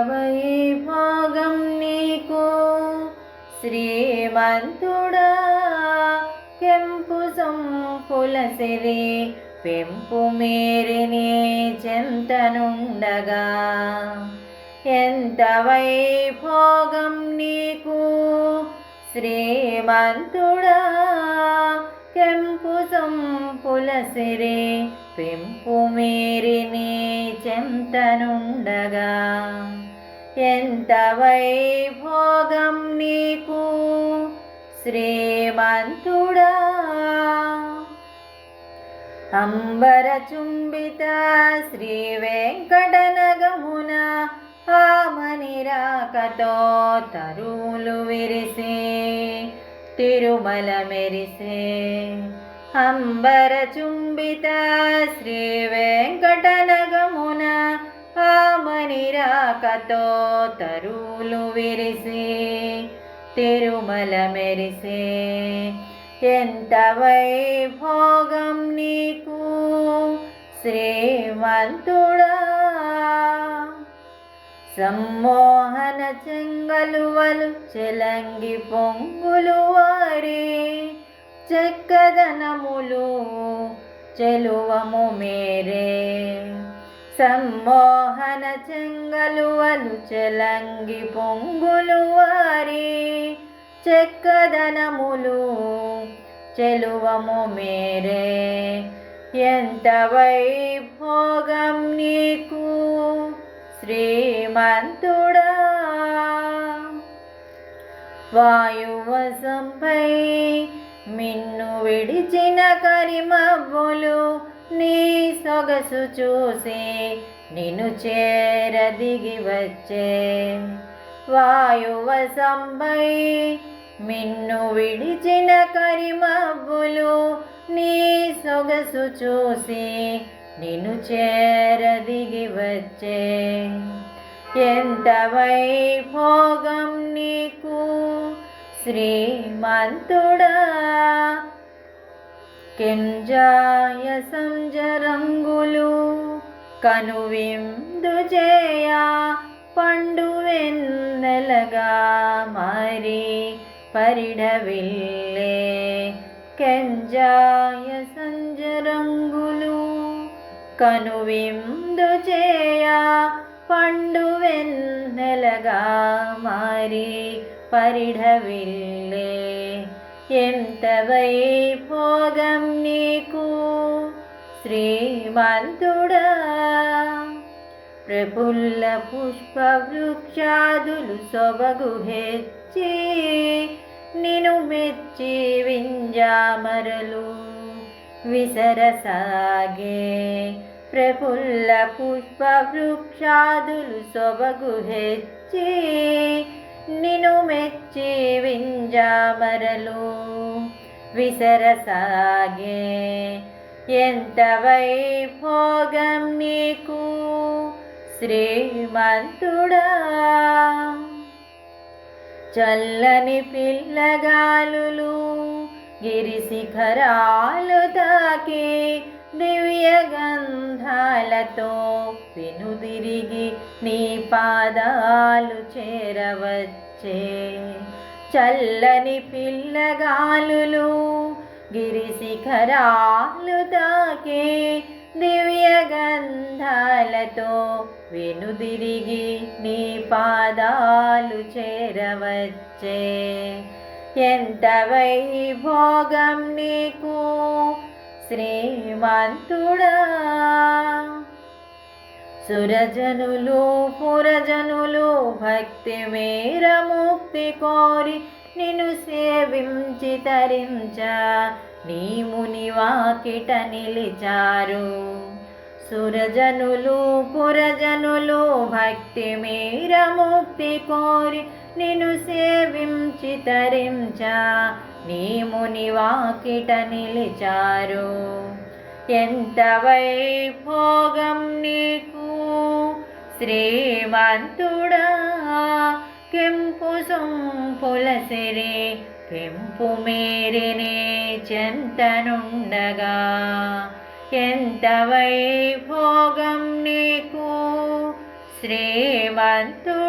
వైభోగం నీకు? శ్రీమంతుడా కెంపు సంపుల సిరి పెంపు మేరిని చెంతనుండగా. ఎంత వైభోగం నీకు? శ్రీమంతుడా కెంపు సంపుల సిరి పెంపు మేరిని చెంతనుండగా ఎంత వైభోగం నీకు శ్రీమంతుడా అంబర చుంబిత శ్రీ వెంకటనగమున ఆమని రాకతో తరువులు విరిసే తిరుమల మెరిసే అంబర చుంబిత శ్రీ వెంకటనగమున ఆమని తరువులు విరిసే. తిరుమల మెరిసే ఎంత వైభోగం నీకు శ్రీమంతుడా. సమ్మోహన చెంగలువలు చెలంగి పొంగులు వారి. చెక్కదనములు చెలువము మేరే. సమ్మోహన చెంగలువలు చెలంగి పొంగులు వారి. చెక్కదనములు చెలువము మేరే. ఎంత వైభోగం నీకు శ్రీమంతుడా. వాయువసంపై మిన్ను విడిచిన కరిమబ్బులు నీ సొగసు చూసి నిన్ను చేరదిగి వచ్చే. వాయువసంపై మిన్ను విడిచిన కరిమబ్బులు నీ సొగసు చూసి నిన్ను చేరదిగి వచ్చే ఎంత వైభోగం నీకు? శ్రీమంతుడా కింజాయ సంజరంగులు కనువిందు చేయ పండు వెన్నెలగా మారి పరిడవిల్లే కెంజాయ సంజరంగులు కనువిందు చేయ పండు వెన్నెలగా మారి పరిఢవిల్లే ఎంత భోగం నీకు శ్రీమంతుడా ప్రఫుల్ల పుష్ప వృక్షాదులు సొబగు హెచ్చి నిను మెచ్చి వింజామరలు విసరసాగే. ప్రఫుల్ల పుష్ప వృక్షాదులు సొబగు హెచ్చి నిను మెచ్చి వింజామరలు. విసరసాగే. ఎంత వైభోగం నీకు శ్రీమంతుడా. చల్లని పిల్లగాలులు గిరి శిఖరాలు తాకి దివ్య గంధాలతో వెనుదిరిగి నీ పాదాలు చేరవచ్చే. చల్లని పిల్లగాలులు గిరి శిఖరాలు తాకి దివ్య గంధాలతో వెనుదిరిగి నీ పాదాలు చేరవచ్చే. ఎంత వైభోగం నీకు? శ్రీమంతుడా. సురజనులు పురజనులు భక్తి మేర ముక్తి కోరి నిన్ను సేవించి తరించ నీ ముని వాకిట నిలిచారు. సురజనులు పురజనులు భక్తి మీర ముక్తి కోరి నిను సేవించి తరించ. నీ ముని వాకిట నిలిచారు. ఎంత వైభోగం నీకు. శ్రీమంతుడా కెంపు సొంపుల సిరి పెంపు మేరినే చెంతనుండగా. ఎంత వైభోగం నీకు? శ్రీమంతు